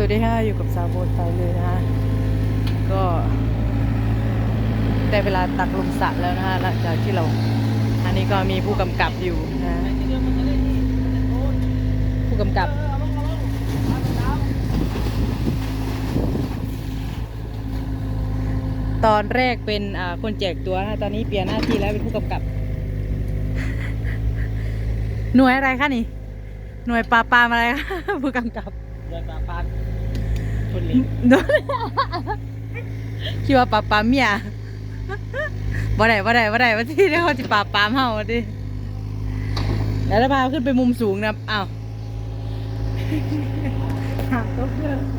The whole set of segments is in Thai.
สวัสดีค่ะอยู่กับสาวโบนไปเลยนะคะก็ได้เวลาตักลงสระแล้วนะคะหลังจากที่เรา อันนี้ก็มีผู้กำกับอยู่นะผู้กำกับตอนแรกเป็นคนแจกตัวนะตอนนี้เปลี่ยนหน้าที่แล้วเป็นผู้กำกับ หน่วยอะไรคะนี่ หน่วยปราบปรามอะไรคะผู้กำกับเดินมาปา คนเล็กโดนคิดว่าปราบปรามเมียบ่ได้บ่ได้บ่ได้ว่าที่เดี๋ยวเขาจะปราบปรามเฮาว่าดิแล้วพาขึ้นไปมุมสูงนะอ้าวหักตกเลยอะ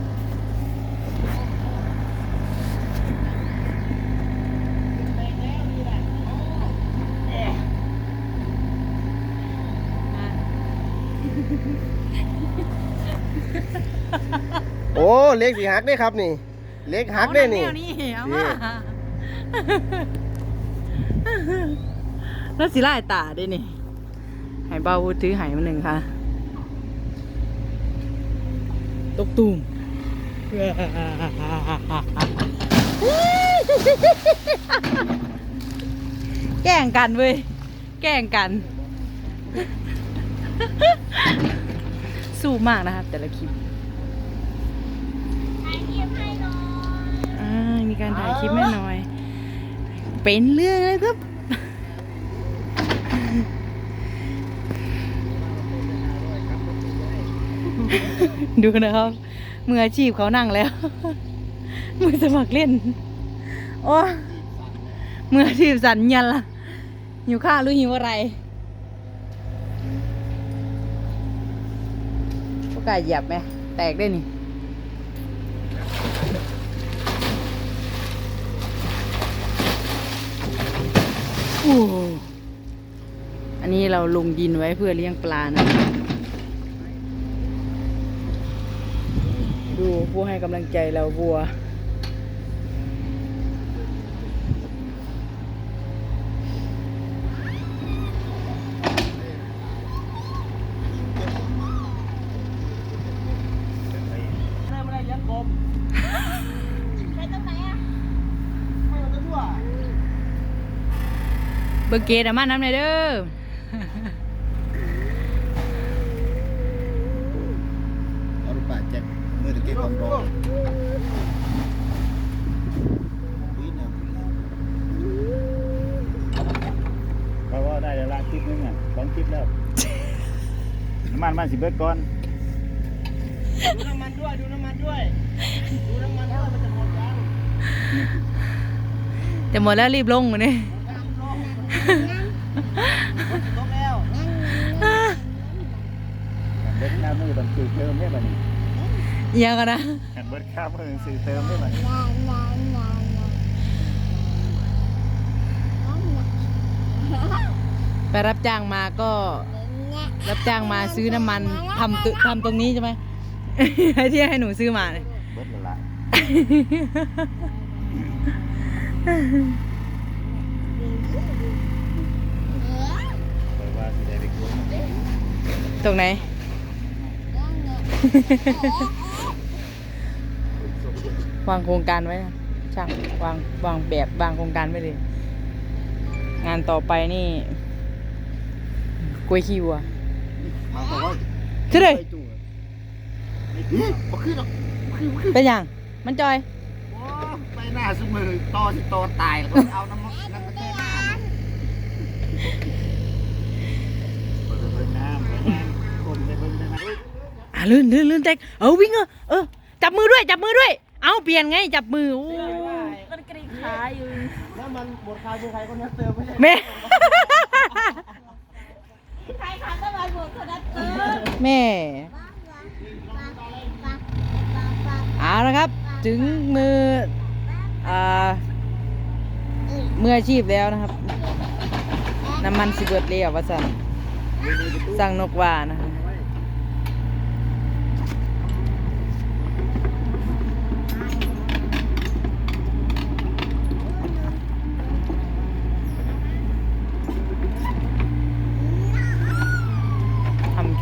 โอ้เล็กสีหักได้ครับนี่ เล็กหักได้นี่เอาแวนี่เอามาแล้วสิไล่ตาได้นี่ใหายเบาถือใหายมาหนึ่งค่ะตกตุ่มแกล้งกันเว้ย แกล้งกัน สู้มากนะครับแต่ละคลิป อ่ามีการถ่ายคลิปแม่น้อย เป็นเรื่องเลยครับ ดูนะครับมืออาชีพเขานั่งแล้ว มือสมัครเล่น โอ้มืออาชีพสัญญาณละหิวข้าวหรือหิวอะไรพวกกายหยียบไหม แตกได้นี่ อันนี้เราลงดินไว้เพื่อเลี้ยงปลานะ ดูผู้ให้กำลังใจเราวัว เริ่มอะไรเลี้ยงกบไปตรงไหนอะไปทั่ว เบอร์เกตอามาน้ำหน่อยเด้อเอาลูกปลาแจ็คมือตะเกียบความร้อนอุ้ยน้ำเพราะว่าได้แล้วละคลิปนึงอะสองคลิปแล้วน้ำมันมาสิเบิดก่อน ดูน้ำมันด้วย ดูน้ำมันด้วย ดูน้ำมันด้วยมันจะหมดยัง แต่หมดแล้วรีบลงมาเนี่ย ลงแล้วเบิดค่ามือบันสื่อเติมได้บัดนี้ยังกันนะเบิดค่ามือสื่อเติมได้บัดนี้ไปรับจ้างมาก็ รับจ้างมาซื้อน้ำมันทำตึทำตรงนี้ใช่ไหมให้ที่ให้หนูซื้อมาเนี่ยเบิดและละเพราะว่าสิได้ไปกวนมัน ตรงไหน วางโครงการไว้นะช่างวางวางแบบวางโครงการไว้เลย งานต่อไปนี่กล้วยขี้วัวมาบอกว่าเชื่อเลยไปจู่อื้อบ่ขึ้นหรอกเป็นอย่างมันจอยโอ้ไปหน้าซุมือต่อสิต่อตายแล้วก็เอาน้ำมันน้ำมันแค่หน้า เบิดเบิ่งน้ำเบิ่งน้ำคนไปเบิ่งได้ไหม อะลื่นลื่นลื่นแตกเออวิ่งเออเออจับมือด้วย จับมือด้วย เอาเปลี่ยนไงจับมือโอ้มันกรีดขาอยู่น้ำมันหมดคายเป็นใครคนนั้นเติมไม่ใช่แม่ใครขับน้ำมันหมดคนนั้นเติมแม่เอาละครับ ถึงมืออ่ามืออาชีพแล้วนะครับ น้ำมันสิเบิดเรียวว่าสั่งสั่งนกว่านะคะท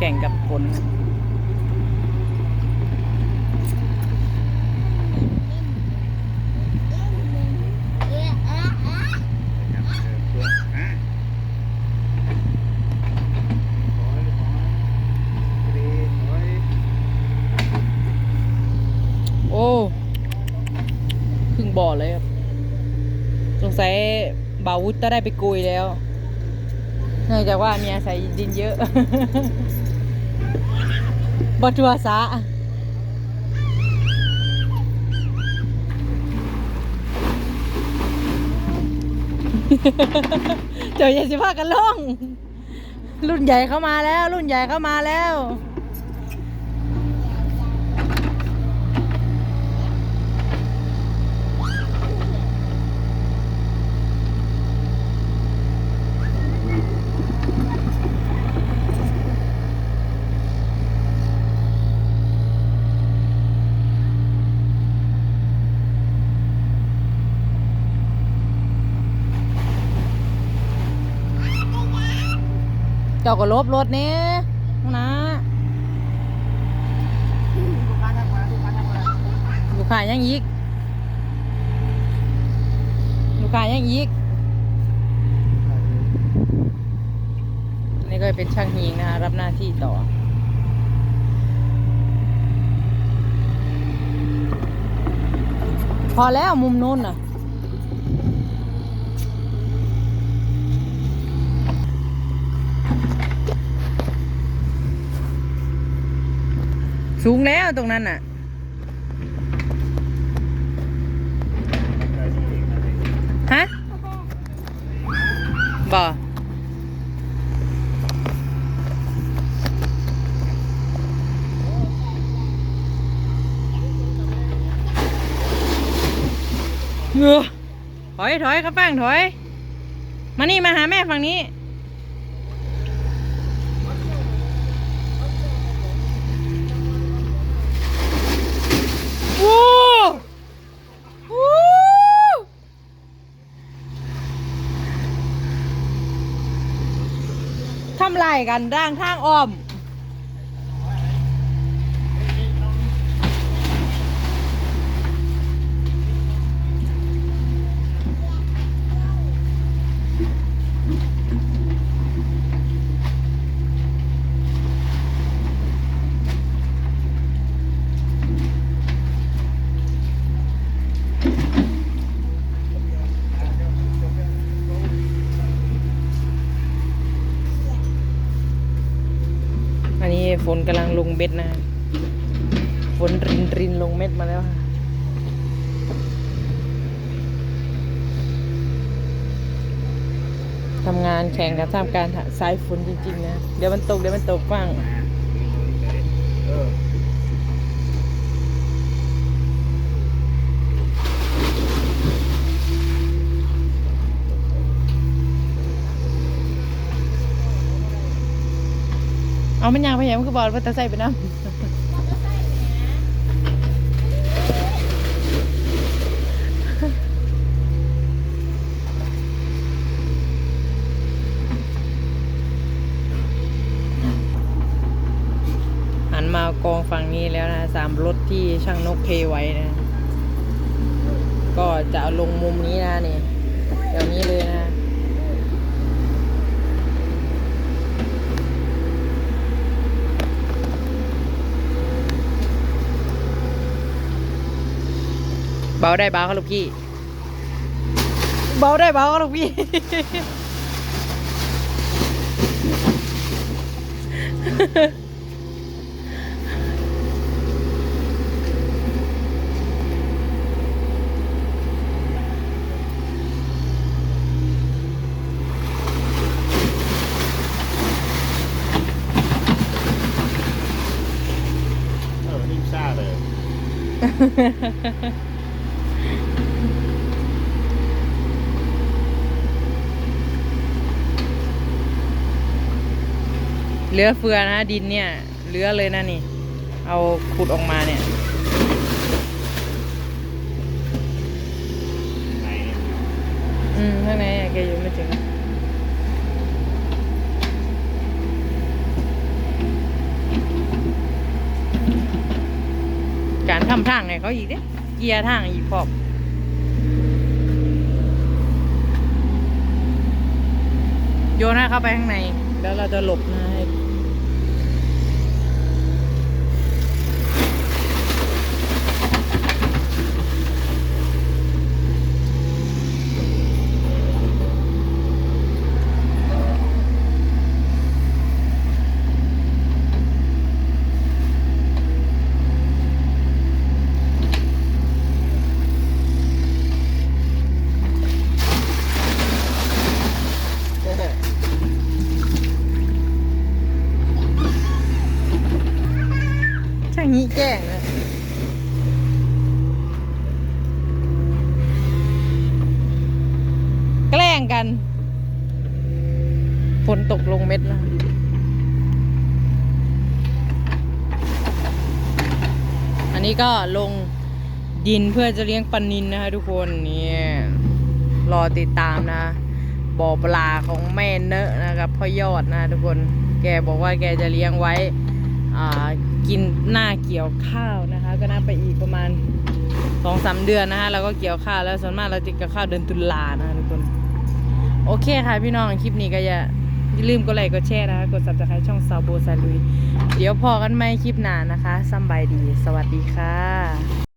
แข่งกับคนโอ้ครึ่งบ่อเลยครับ สงสัยบาวุฒจะได้ไปกุยแล้วเนื่องจากว่ามีอาศัยดินเยอะ บทัวสาเจอเยสิพากันลง รุ่นใหญ่เข้ามาแล้ว รุ่นใหญ่เข้ามาแล้ว เจ้าก็ลบรถเนี้ยนะลูกค้าทักมาลูกค้าทักมาลูกค้ายังอีกลูกค้ายังอีกนี่ก็เป็นช่างหิงนะคะรับหน้าที่ต่อพอแล้วมุมนู้นน่ะ สูงแล้วตรงนั้นน่ะ ฮะบ่เงือถอยถอยครับแป้งถอย มานี่มาหาแม่ฝั่งนี้ โอ้โหทำไร กันร่างทางอ้อม ฝนกำลังลงเม็ดนะ ฝนรินรินลงเม็ดมาแล้วค่ะทำงานแข่งกับท่ามการสายฝนจริงๆนะ เดี๋ยวมันตก เดี๋ยวมันตกฟังเออ เอามันยางไปยังมันก็บอกว่าจะใส่ไปน้ำหันมากองฝั่งนี้แล้วนะสามรถที่ช่างนกเทไว้นะ ก็จะเอาลงมุมนี้นะนี่เดี๋ยวนี้เลยนะ เบาได้เบาครับลูกพี่ เบาได้เบาครับลูกพี่ เออนิ่มซ่าเลย เหลือเฟือนะดินเนี่ยเหลือเลยนะนี่ เอาขุดออกมาเนี่ยอืมข้างในแกอยู่ไม่ถึงการทำทางไงเขาอีกเด้เกียร์ทางอีกพอมโยนให้เข้าไปข้างใน แล้วเราจะหลบนะให้ แจ้งนะ แกล้งกัน ฝนตกลง เม็ดนะอันนี้ก็ลงดินเพื่อจะเลี้ยงปลานินนะคะทุกคนเนี่ยรอติดตามนะบ่อปลาของแม่เนอะนะครับพ่อยอดนะทุกคนแกบอกว่าแกจะเลี้ยงไว้อ่ากินหน้าเกี่ยวข้าวนะคะ ก็น่าไปอีกประมาณสองสามเดือนนะคะเราก็เกี่ยวข้าวแล้วส่วนมากเราจะเกี่ยวข้าวเดือนตุลานะคะทุกคน โอเคค่ะพี่น้องคลิปนี้ก็อย่า อย่าลืมกดไลค์กดแชร์นะคะกด subscribe ช่องซาวโบซาลุย เดี๋ยวพอกันไหมคลิปหน้านะคะสำบายดี สวัสดีค่ะ